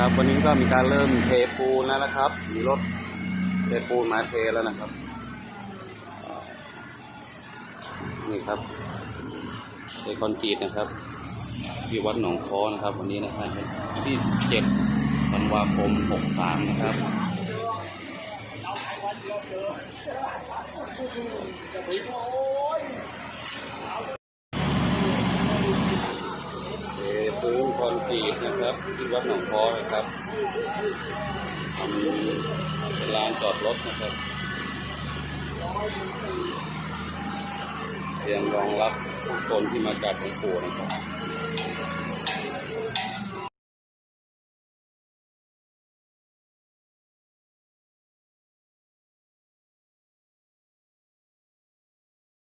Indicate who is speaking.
Speaker 1: ครับ วันนี้ก็มีการเริ่มเทปูนแล้วนะครับ มีรถเทปูนมาเทแล้วนะครับ นี่ครับเทคอนกรีตนะครับที่วัดหนองค้อนะครับ วันนี้นะครับที่7ธันวาคม63นะครับเท คนกรีนะครับที่วัดหนองพอนะครับทำเป็นลานจอดรถนะครับเตรียมรองรับผู้คนที่มาจากหลวงปู่นะครับ